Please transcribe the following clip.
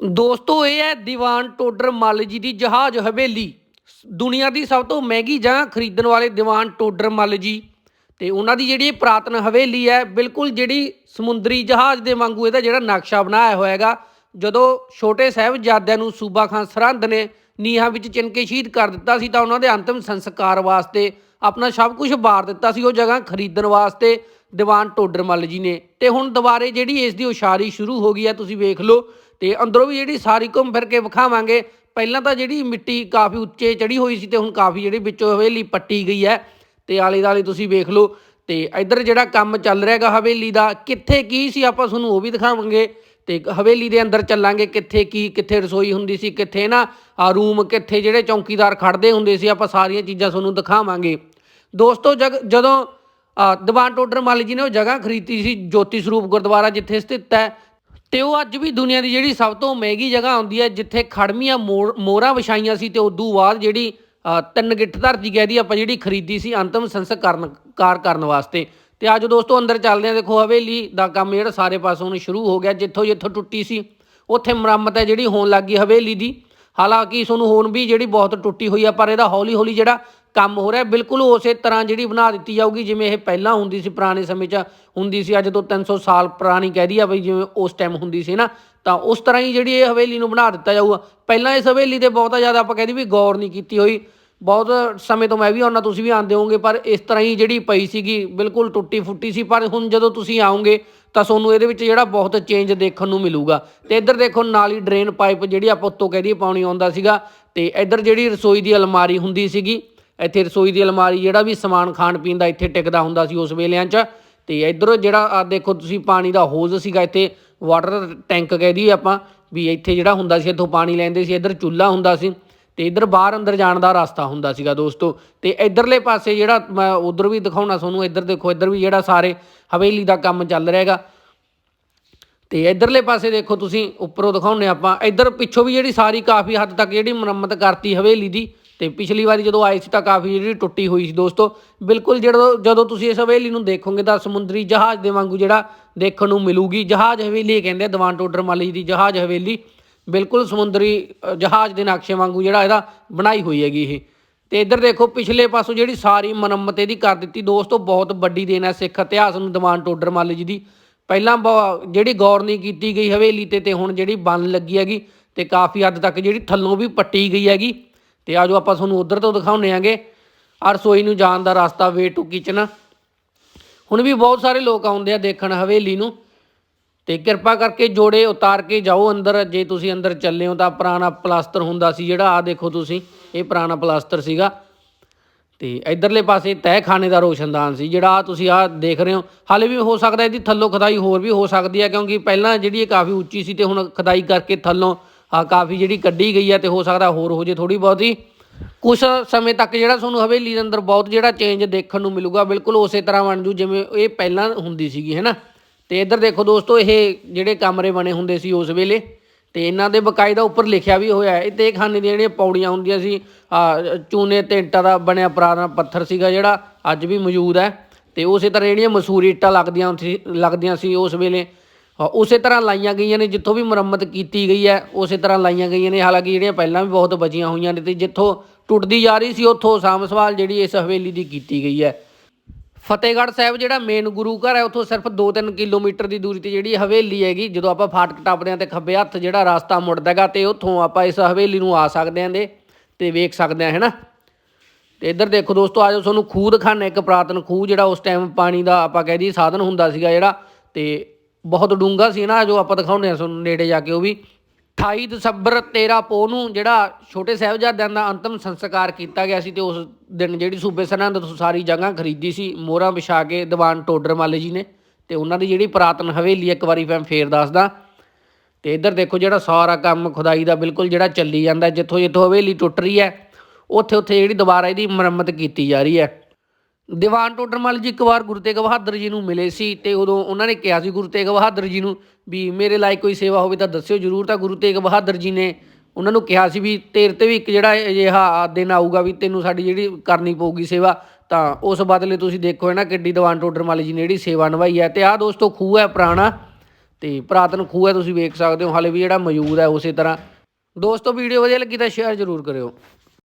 ਦੋਸਤੋ, ਇਹ ਹੈ ਦੀਵਾਨ ਟੋਡਰ ਮੱਲ ਜੀ ਦੀ ਜਹਾਜ਼ ਹਵੇਲੀ। ਦੁਨੀਆ ਦੀ ਸਭ ਤੋਂ ਮਹਿੰਗੀ ਜਗ੍ਹਾ ਖਰੀਦਣ ਵਾਲੇ ਦੀਵਾਨ ਟੋਡਰ ਮੱਲ ਜੀ। ਤੇ ਉਹਨਾਂ ਦੀ ਜਿਹੜੀ ਇਹ ਪੁਰਾਤਨ ਹਵੇਲੀ ਹੈ, ਬਿਲਕੁਲ ਜਿਹੜੀ ਸਮੁੰਦਰੀ ਜਹਾਜ਼ ਦੇ ਵਾਂਗੂ ਇਹਦਾ ਜਿਹੜਾ ਨਕਸ਼ਾ ਬਣਾਇਆ ਹੋਇਆ ਹੈਗਾ ਜਦੋਂ ਛੋਟੇ ਸਾਹਿਬਜ਼ਾਦਿਆਂ ਨੂੰ ਸੂਬਾ ਖਾਨ ਸਰਹੰਦ ਨੇ ਨੀਹਾਂ ਵਿੱਚ ਚਿਣ ਕੇ ਸ਼ਹੀਦ ਕਰ ਦਿੱਤਾ ਸੀ, ਤਾਂ ਉਹਨਾਂ ਦੇ ਅੰਤਮ ਸੰਸਕਾਰ ਵਾਸਤੇ ਆਪਣਾ ਸਭ ਕੁਝ ਵਾਰ ਦਿੱਤਾ ਸੀ, ਉਹ ਜਗ੍ਹਾ ਖਰੀਦਣ ਵਾਸਤੇ। ਦੀਵਾਨ ਟੋਡਰਮੱਲ ਜੀ ਨੇ। ਤੇ ਹੁਣ ਦੁਬਾਰੇ ਜਿਹੜੀ ਇਸ ਦੀ ਉਸ਼ਾਰੀ ਸ਼ੁਰੂ ਹੋ ਗਈ ਹੈ ਤੁਸੀਂ ਵੇਖ ਲਓ। ਤੇ ਅੰਦਰੋਂ ਵੀ ਜਿਹੜੀ ਸਾਰੀ ਘੁੰਮ ਫਿਰ ਕੇ ਵਿਖਾਵਾਂਗੇ। ਪਹਿਲਾਂ ਤਾਂ ਜਿਹੜੀ ਮਿੱਟੀ ਕਾਫੀ ਉੱਚੇ ਚੜੀ ਹੋਈ ਸੀ ਤੇ ਹੁਣ ਕਾਫੀ ਜਿਹੜੀ ਵਿੱਚੋਂ ਹਵੇਲੀ ਪੱਟੀ ਗਈ ਹੈ। ਤੇ ਆਲੇ ਦਾਲੇ ਤੁਸੀਂ ਵੇਖ ਲਓ। ਤੇ ਇੱਧਰ ਜਿਹੜਾ ਕੰਮ ਚੱਲ ਰਿਹਾ ਹੈਗਾ ਹਵੇਲੀ ਦਾ, ਕਿੱਥੇ ਕੀ ਸੀ ਆਪਾਂ ਤੁਹਾਨੂੰ ਉਹ ਵੀ ਦਿਖਾਵਾਂਗੇ। ਤੇ ਹਵੇਲੀ ਦੇ ਅੰਦਰ ਚੱਲਾਂਗੇ, ਕਿੱਥੇ ਕੀ, ਕਿੱਥੇ ਰਸੋਈ ਹੁੰਦੀ ਸੀ, ਕਿੱਥੇ ਨਾ ਆ ਰੂਮ, ਕਿੱਥੇ ਜਿਹੜੇ ਚੌਂਕੀਦਾਰ ਖੜਦੇ ਹੁੰਦੇ ਸੀ, ਆਪਾਂ ਸਾਰੀਆਂ ਚੀਜ਼ਾਂ ਤੁਹਾਨੂੰ ਦਿਖਾਵਾਂਗੇ। ਦੋਸਤੋ, ਜਗ, ਜਦੋਂ ਦੀਵਾਨ ਟੋਡਰ ਮੱਲ ਜੀ ਨੇ ਉਹ ਜਗ੍ਹਾ ਖਰੀਦੀ ਸੀ, ਜੋਤੀ ਸਰੂਪ ਗੁਰਦੁਆਰਾ ਜਿੱਥੇ ਸਥਿਤ ਹੈ। ਤੇ ਉਹ ਅੱਜ ਵੀ ਦੁਨੀਆ ਦੀ ਜਿਹੜੀ ਸਭ ਤੋਂ ਮਹਿੰਗੀ ਜਗ੍ਹਾ ਹੁੰਦੀ ਹੈ, ਜਿੱਥੇ ਖੜਮੀਆਂ ਮੋਰ- ਮੋਹਰਾਂ ਵਿਛਾਈਆਂ ਸੀ, ਤੇ ਉਦੋਂ ਬਾਅਦ ਜਿਹੜੀ ਤਿੰਨ ਗਿੱਠ ਧਰਤੀ ਕਹਿ ਦੀ ਆਪਾਂ, ਜਿਹੜੀ ਖਰੀਦੀ ਸੀ ਅੰਤਮ ਸੰਸਕਰਨ ਕਾਰ ਕਰਨ ਵਾਸਤੇ। ਤੇ ਅੱਜ ਦੋਸਤੋ ਅੰਦਰ ਚੱਲਦੇ ਆ ਦੇਖੋ ਹਵੇਲੀ ਦਾ ਕੰਮ ਜਿਹੜਾ ਸਾਰੇ ਪਾਸੋਂ ਨੂੰ ਸ਼ੁਰੂ ਹੋ ਗਿਆ, ਜਿੱਥੋਂ ਜਿੱਥੋਂ ਟੁੱਟੀ ਸੀ, ਉੱਥੇ ਮੁਰੰਮਤ ਹੈ ਜਿਹੜੀ ਹੋਣ ਲੱਗੀ ਹਵੇਲੀ ਦੀ। ਹਾਲਾਂਕਿ ਤੁਹਾਨੂੰ ਹੁਣ ਵੀ ਜਿਹੜੀ ਬਹੁਤ ਟੁੱਟੀ ਹੋਈ ਆ, ਪਰ ਇਹਦਾ ਹੌਲੀ ਹੌਲੀ ਜਿਹੜਾ ਕੰਮ ਹੋ ਰਿਹਾ ਬਿਲਕੁਲ ਉਸੇ ਤਰ੍ਹਾਂ ਜਿਹੜੀ ਬਣਾ ਦਿੱਤੀ ਜਾਊਗੀ, ਜਿਵੇਂ ਇਹ ਪਹਿਲਾਂ ਹੁੰਦੀ ਸੀ ਪੁਰਾਣੇ ਸਮੇਂ 'ਚ, ਹੁੰਦੀ ਸੀ, ਅੱਜ ਤੋਂ 300 ਸਾਲ ਪੁਰਾਣੀ ਕਹਿ ਦਈ ਆ ਬਈ, ਜਿਵੇਂ ਉਸ ਟਾਈਮ ਹੁੰਦੀ ਸੀ ਨਾ, ਤਾਂ ਉਸ ਤਰ੍ਹਾਂ ਹੀ ਜਿਹੜੀ ਇਹ ਹਵੇਲੀ ਨੂੰ ਬਣਾ ਦਿੱਤਾ ਜਾਊਗਾ। ਪਹਿਲਾਂ ਇਸ ਹਵੇਲੀ ਤੇ ਬਹੁਤਾ ਜ਼ਿਆਦਾ ਆਪਾਂ ਕਹਿੰਦੇ ਵੀ ਗੌਰ ਨਹੀਂ ਕੀਤੀ ਹੋਈ। ਬਹੁਤ ਸਮੇਂ ਤੋਂ ਮੈਂ ਵੀ ਆਉਣਾ ਤੁਸੀਂ ਵੀ ਆਉਂਦੇ ਹੋਵੋਗੇ, ਪਰ ਇਸ ਤਰ੍ਹਾਂ ਹੀ ਜਿਹੜੀ ਪਈ ਸੀਗੀ, ਬਿਲਕੁਲ ਟੁੱਟੀ ਫੁੱਟੀ ਸੀ। ਪਰ ਹੁਣ ਜਦੋਂ ਤੁਸੀਂ ਆਓਗੇ, ਤਾਂ ਤੁਹਾਨੂੰ ਇਹਦੇ ਵਿੱਚ ਜਿਹੜਾ ਬਹੁਤ ਚੇਂਜ ਦੇਖਣ ਨੂੰ ਮਿਲੂਗਾ। ਤੇ ਇੱਧਰ ਦੇਖੋ, ਨਾਲ ਹੀ ਡਰੇਨ ਪਾਈਪ ਜਿਹੜੀ ਆਪਾਂ ਉੱਤੋਂ ਕਹਿ ਦਈਏ ਪਾਉਣੀ ਆਉਂਦਾ ਸੀਗਾ। ਤੇ ਇੱਧਰ ਜਿਹੜੀ ਰਸੋਈ ਦੀ ਅਲਮਾਰੀ ਹੁੰਦੀ ਸੀਗੀ ਇੱਥੇ ਰਸੋਈ ਦੀ ਅਲਮਾਰੀ ਜਿਹੜਾ ਵੀ ਸਮਾਨ ਖਾਣ ਪੀਣ ਦਾ ਇੱਥੇ ਟਿਕਦਾ ਹੁੰਦਾ ਸੀ ਉਸ ਵੇਲਿਆਂ 'ਚ। ਤੇ ਇੱਧਰ ਜਿਹੜਾ ਆ ਦੇਖੋ ਤੁਸੀਂ ਪਾਣੀ ਦਾ ਹੋਜ਼ ਸੀਗਾ ਇੱਥੇ ਵਾਟਰ ਟੈਂਕ ਕਹਿ ਦਈਏ ਆਪਾਂ, ਵੀ ਇੱਥੇ ਜਿਹੜਾ ਹੁੰਦਾ ਸੀ, ਇੱਥੋਂ ਪਾਣੀ ਲੈਂਦੇ ਸੀ, ਇੱਧਰ ਚੁੱਲ੍ਹਾ ਹੁੰਦਾ ਸੀ ਤੇ ਇੱਧਰ ਬਾਹਰ ਅੰਦਰ ਜਾਣ ਦਾ ਰਸਤਾ ਹੁੰਦਾ ਸੀਗਾ ਦੋਸਤੋ। ਤੇ ਇੱਧਰਲੇ ਪਾਸੇ ਜਿਹੜਾ, ਮੈਂ ਉਧਰ ਵੀ ਦਿਖਾਉਣਾ ਤੁਹਾਨੂੰ, ਇੱਧਰ ਦੇਖੋ, ਇੱਧਰ ਵੀ ਜਿਹੜਾ ਸਾਰੇ ਹਵੇਲੀ ਦਾ ਕੰਮ ਚੱਲ ਰਿਹਾ ਹੈਗਾ। ਤੇ ਇਧਰਲੇ ਪਾਸੇ ਦੇਖੋ ਤੁਸੀਂ, ਉੱਪਰੋਂ ਦਿਖਾਉਨੇ ਆਪਾਂ, ਇੱਧਰ ਪਿੱਛੋਂ ਵੀ ਜਿਹੜੀ ਸਾਰੀ ਕਾਫੀ ਹੱਦ ਤੱਕ ਜਿਹੜੀ ਮੁਰੰਮਤ ਕਰਤੀ ਹਵੇਲੀ ਦੀ ਤੇ ਪਿਛਲੀ ਵਾਰੀ ਜਦੋਂ ਆਏ ਸੀ ਤਾਂ ਕਾਫੀ ਜਿਹੜੀ ਟੁੱਟੀ ਹੋਈ ਸੀ ਦੋਸਤੋ। ਬਿਲਕੁਲ ਜਦੋਂ ਜਦੋਂ ਤੁਸੀਂ ਇਸ ਹਵੇਲੀ ਨੂੰ ਦੇਖੋਗੇ ਤਾਂ ਸਮੁੰਦਰੀ ਜਹਾਜ਼ ਦੇ ਵਾਂਗੂ ਜਿਹੜਾ ਦੇਖਣ ਨੂੰ ਮਿਲੂਗੀ। ਜਹਾਜ਼ ਹਵੇਲੀ ਇਹ ਕਹਿੰਦੇ ਆ, ਦੀਵਾਨ ਟੋਡਰ ਮੱਲ ਦੀ ਜਹਾਜ਼ ਹਵੇਲੀ। ਬਿਲਕੁਲ ਸਮੁੰਦਰੀ ਜਹਾਜ਼ ਦੇ ਨਕਸ਼ੇ ਵਾਂਗੂ ਜਿਹੜਾ ਇਹਦਾ ਬਣਾਈ ਹੋਈ ਹੈਗੀ ਇਹ। ਤੇ ਇੱਧਰ ਦੇਖੋ, ਪਿਛਲੇ ਪਾਸੋਂ ਜਿਹੜੀ ਸਾਰੀ ਮੁਰੰਮਤ ਇਹਦੀ ਕਰ ਦਿੱਤੀ ਦੋਸਤੋ, ਬਹੁਤ ਵੱਡੀ ਦੇਣ ਹੈ ਸਿੱਖ ਇਤਿਹਾਸ ਨੂੰ ਦਵਾਨ ਟੋਡਰ ਮੱਲ ਜੀ ਦੀ। ਪਹਿਲਾਂ ਬ- ਜਿਹੜੀ ਗੌਰ ਨਹੀਂ ਕੀਤੀ ਗਈ ਹਵੇਲੀ ਤੇ ਤੇ ਹੁਣ ਜਿਹੜੀ ਬਣ ਲੱਗੀ ਹੈਗੀ ਤੇ ਕਾਫੀ ਹੱਦ ਤੱਕ ਜਿਹੜੀ ਥੱਲੋਂ ਵੀ ਪੱਟੀ ਗਈ ਹੈਗੀ। ਤੇ ਆਜੋ ਆਪਾਂ ਤੁਹਾਨੂੰ ਉਧਰ ਤੋਂ ਦਿਖਾਉਨੇ ਆਂਗੇ। ਆ ਰਸੋਈ ਨੂੰ ਜਾਣ ਦਾ ਰਸਤਾ ਵੇ ਟੂ ਕਿਚਨ। ਹੁਣ ਵੀ ਬਹੁਤ ਸਾਰੇ ਲੋਕ ਆਉਂਦੇ ਆ ਦੇਖਣ ਹਵੇਲੀ ਨੂੰ। ਤੇ ਕਿਰਪਾ ਕਰਕੇ ਜੋੜੇ ਉਤਾਰ ਕੇ ਜਾਓ ਅੰਦਰ। ਜੇ ਤੁਸੀਂ ਅੰਦਰ ਚੱਲੇ ਹੋ ਤਾਂ ਪੁਰਾਣਾ ਪਲਾਸਟਰ ਹੁੰਦਾ ਸੀ ਜਿਹੜਾ ਆ ਦੇਖੋ ਤੁਸੀਂ, ਇਹ ਪੁਰਾਣਾ ਪਲਾਸਟਰ ਸੀਗਾ। ਤੇ ਇਧਰਲੇ ਪਾਸੇ ਤਹਿਖਾਨੇ ਦਾ ਰੋਸ਼ਨਦਾਨ ਸੀ ਜਿਹੜਾ, ਆਹ ਤੁਸੀਂ ਆ ਦੇਖ ਰਹੇ ਹੋ। ਹਾਲੇ ਵੀ ਹੋ ਸਕਦਾ ਇਹਦੀ ਥੱਲੋਂ ਖਦਾਈ ਹੋਰ ਵੀ ਹੋ ਸਕਦੀ ਹੈ, ਕਿਉਂਕਿ ਪਹਿਲਾਂ ਜਿਹੜੀ ਇਹ ਕਾਫੀ ਉੱਚੀ ਸੀ ਤੇ ਹੁਣ ਖਦਾਈ ਕਰਕੇ ਥੱਲੋਂ ਕਾਫੀ ਜਿਹੜੀ ਕੱਢੀ ਗਈ ਹੈ ਤੇ ਹੋ ਸਕਦਾ ਹੋਰ ਹੋ ਜੇ ਥੋੜੀ ਬਹੁਤੀ। ਕੁਝ ਸਮੇਂ ਤੱਕ ਜਿਹੜਾ ਤੁਹਾਨੂੰ ਹਵੇਲੀ ਦੇ ਅੰਦਰ ਬਹੁਤ ਜਿਹੜਾ ਚੇਂਜ ਦੇਖਣ ਨੂੰ ਮਿਲੂਗਾ, ਬਿਲਕੁਲ ਉਸੇ ਤਰ੍ਹਾਂ ਬਣ ਜੂ, ਜਿਵੇਂ ਇਹ ਪਹਿਲਾਂ ਹੁੰਦੀ ਸੀਗੀ ਹੈਨਾ ਤੇ ਇੱਧਰ ਦੇਖੋ ਦੋਸਤੋ, ਇਹ ਜਿਹੜੇ ਕਮਰੇ ਬਣੇ ਹੁੰਦੇ ਸੀ ਉਸ ਵੇਲੇ, ਤੇ ਇਹਨਾਂ ਦੇ ਬਕਾਇਦਾ ਉੱਪਰ ਲਿਖਿਆ ਵੀ ਹੋਇਆ ਹੈ। ਇਹ ਤੇ ਖਾਨੇ ਦੀਆਂ ਜਿਹੜੀਆਂ ਪੌੜੀਆਂ ਹੁੰਦੀਆਂ ਸੀ ਚੂਨੇ ਤੇ ਇੱਟਾਂ ਦਾ ਬਣਿਆ ਪੁਰਾਣਾ ਪੱਥਰ ਸੀਗਾ ਜਿਹੜਾ, ਅੱਜ ਵੀ ਮੌਜੂਦ ਹੈ। ਤੇ ਉਸੇ ਤਰ੍ਹਾਂ ਜਿਹੜੀਆਂ ਮਸੂਰੀ ਇੱਟਾਂ ਲੱਗਦੀਆਂ ਸੀ ਲੱਗਦੀਆਂ ਸੀ ਉਸ ਵੇਲੇ ਉਸੇ ਤਰ੍ਹਾਂ ਲਾਈਆਂ ਗਈਆਂ ਨੇ, ਜਿੱਥੋਂ ਵੀ ਮੁਰੰਮਤ ਕੀਤੀ ਗਈ ਹੈ, ਉਸੇ ਤਰ੍ਹਾਂ ਲਾਈਆਂ ਗਈਆਂ ਨੇ। ਹਾਲਾਂਕਿ ਜਿਹੜੀਆਂ ਪਹਿਲਾਂ ਵੀ ਬਹੁਤ ਬਚੀਆਂ ਹੋਈਆਂ ਨੇ ਤੇ ਜਿੱਥੋਂ ਟੁੱਟਦੀ ਜਾ ਰਹੀ ਸੀ, ਉੱਥੋਂ ਸਾਂਭ ਸੰਭਾਲ ਜਿਹੜੀ ਇਸ ਹਵੇਲੀ ਦੀ ਕੀਤੀ ਗਈ ਹੈ। ਫਤਿਹਗੜ੍ਹ ਸਾਹਿਬ ਜਿਹੜਾ ਮੇਨ ਗੁਰੂ ਘਰ ਹੈ, ਉੱਥੋਂ ਸਿਰਫ 2-3 ਕਿਲੋਮੀਟਰ ਦੀ ਦੂਰੀ ਤੇ ਜਿਹੜੀ ਹਵੇਲੀ ਹੈਗੀ, ਜਦੋਂ ਆਪਾਂ ਫਾਟਕ ਟੱਪਦੇ ਹਾਂ ਤੇ ਖੱਬੇ ਹੱਥ ਜਿਹੜਾ ਰਸਤਾ ਮੁੜਦਾ ਹੈਗਾ, ਤੇ ਉੱਥੋਂ ਆਪਾਂ ਇਸ ਹਵੇਲੀ ਨੂੰ ਆ ਸਕਦੇ ਹਾਂ ਦੇ ਤੇ ਵੇਖ ਸਕਦੇ ਹਾਂ ਹੈਨਾ ਤੇ ਇੱਧਰ ਦੇਖੋ ਦੋਸਤੋ ਆਜੋ ਤੁਹਾਨੂੰ ਖੂਹ ਦਿਖਾਣਾ ਇੱਕ ਪੁਰਾਤਨ ਖੂਹ ਜਿਹੜਾ ਉਸ ਟਾਈਮ ਪਾਣੀ ਦਾ ਆਪਾਂ ਕਹਿ ਦਈਏ ਸਾਧਨ ਹੁੰਦਾ ਸੀਗਾ ਜਿਹੜਾ, ਤੇ ਬਹੁਤ ਡੂੰਘਾ ਸੀ ਨਾ, ਜੋ ਆਪਾਂ ਦਿਖਾਉਂਦੇ ਹਾਂ ਤੁਹਾਨੂੰ ਨੇੜੇ ਜਾ ਕੇ ਉਹ ਵੀ। 28 ਦਸੰਬਰ 13 ਪੋ ਨੂੰ ਜਿਹੜਾ ਛੋਟੇ ਸਾਹਿਬਜ਼ਾਦਿਆਂ ਦਾ ਅੰਤਮ ਸੰਸਕਾਰ ਕੀਤਾ ਗਿਆ ਸੀ ਤੇ ਉਸ ਦਿਨ ਜਿਹੜੀ ਸੂਬੇ ਸਰਹੰਦ ਤੋਂ ਸਾਰੀ ਜਗ੍ਹਾ ਖਰੀਦੀ ਸੀ, ਮੋਹਰਾਂ ਵਿਛਾ ਕੇ ਦੀਵਾਨ ਟੋਡਰ ਮੱਲ ਜੀ ਨੇ ਤੇ ਉਹਨਾਂ ਦੀ ਜਿਹੜੀ ਪੁਰਾਤਨ ਹਵੇਲੀ ਇੱਕ ਵਾਰੀ ਮੈਂ ਫੇਰ ਦੱਸਦਾ। ਤੇ ਇੱਧਰ ਦੇਖੋ ਜਿਹੜਾ ਸਾਰਾ ਕੰਮ ਖੁਦਾਈ ਦਾ ਬਿਲਕੁਲ ਜਿਹੜਾ ਚੱਲੀ ਜਾਂਦਾ ਜਿੱਥੋਂ ਜਿੱਥੋਂ ਹਵੇਲੀ ਟੁੱਟ ਰਹੀ ਹੈ ਉੱਥੇ ਉੱਥੇ ਜਿਹੜੀ ਦੁਬਾਰਾ ਇਹਦੀ ਮੁਰੰਮਤ ਕੀਤੀ ਜਾ ਰਹੀ ਹੈ। ਦੀਵਾਨ ਟੋਡਰਮਲ ਜੀ ਇੱਕ ਵਾਰ ਗੁਰੂ ਤੇਗ ਬਹਾਦਰ ਜੀ ਨੂੰ ਮਿਲੇ ਸੀ ਤੇ ਉਦੋਂ ਉਹਨਾਂ ਨੇ ਕਿਹਾ ਸੀ ਗੁਰੂ ਤੇਗ ਬਹਾਦਰ ਜੀ ਨੂੰ ਵੀ ਮੇਰੇ ਲਾਇਕ ਕੋਈ ਸੇਵਾ ਹੋਵੇ ਤਾਂ ਦੱਸਿਓ ਜਰੂਰ। ਤਾਂ ਗੁਰੂ ਤੇਗ ਬਹਾਦਰ ਜੀ ਨੇ ਉਹਨਾਂ ਨੂੰ ਕਿਹਾ ਸੀ ਵੀ ਤੇਰੇ ਤੇ ਵੀ ਇੱਕ ਜਿਹੜਾ ਅਜਿਹਾ ਦਿਨ ਆਊਗਾ ਵੀ ਤੈਨੂੰ ਸਾਡੀ ਜਿਹੜੀ ਕਰਨੀ ਪਊਗੀ ਸੇਵਾ, ਤਾਂ ਉਸ ਬਦਲੇ ਤੁਸੀਂ ਦੇਖੋ ਹੈ ਨਾ ਕਿੱਡੀ ਦੀਵਾਨ ਟੋਡਰਮਲ ਜੀ ਨੇ ਜਿਹੜੀ ਸੇਵਾ ਨਿਭਾਈ ਹੈ ਤੇ ਆਹ ਦੋਸਤੋ ਖੂਹ ਹੈ ਪੁਰਾਣਾ ਤੇ ਪੁਰਾਤਨ ਖੂਹ ਹੈ ਤੁਸੀਂ ਵੇਖ ਸਕਦੇ ਹੋ, ਹਾਲੇ ਵੀ ਜਿਹੜਾ ਮੌਜੂਦ ਹੈ ਉਸੇ ਤਰ੍ਹਾਂ। ਦੋਸਤੋ ਵੀਡੀਓ ਵਧੀਆ ਲੱਗੀ ਤਾਂ ਸ਼ੇਅਰ ਜ਼ਰੂਰ ਕਰਿਓ।